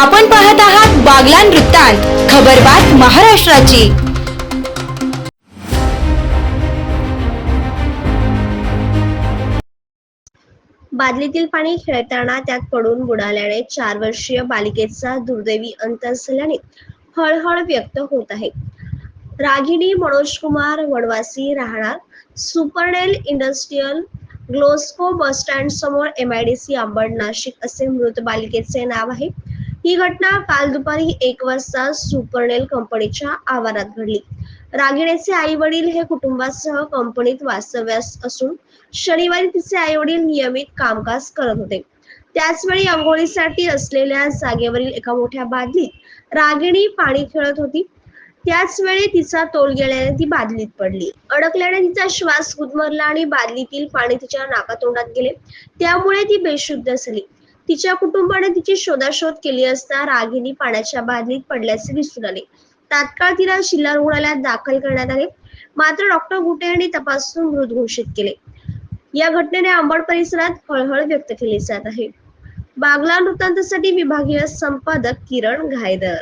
आपण पाहत आहात बागलान वृत्तांत खबरबात महाराष्ट्राची. बादलीतील पाणी खेळताना त्यात पडून बुडाल्याने चार वर्षीय बालिकेचा दुर्दैवी अंत झाल्याने हळहळ व्यक्त होत आहे. रागिणी मनोज कुमार वडवासी राहणार. सुपरनेल इंडस्ट्रियल ग्लोस्को बस स्टँड समोर एमआयडीसी अंबड नाशिक असे मृत बालिकेचे नाव आहे. ही घटना काल दुपारी एक वाजता सुपरनेल कंपनीच्या आवारात घडली. रागिणीचे आई वडील हे कुटुंबासह कंपनीत वास्तव्यास असून शनिवारी तिचे आई वडील नियमित कामकाज करत होते. त्याचवेळी आंघोळीसाठी असलेल्या जागेवरील एका मोठ्या बादलीत रागिणी पाणी खेळत होती. त्याच वेळी तिचा तोल गेल्याने ती बादलीत पडली. अडकल्याने तिचा श्वास गुदमरला आणि बादलीतील पाणी तिच्या नाकातोंडात गेले. त्यामुळे ती बेशुद्ध झाली. तिच्या कुटुंबाने तिची शोधाशोध केली असता रागिनी पाण्याच्या बादलीत पडल्याचे दिसून आले. तात्काळ तिला जिल्हा रुग्णालयात दाखल करण्यात आले. मात्र डॉक्टर गुटे यांनी तपासून मृत घोषित केले. या घटनेने अंबड परिसरात हळहळ व्यक्त केली जात आहे. बागला वृत्तांतासाठी विभागीय संपादक किरण घायदर.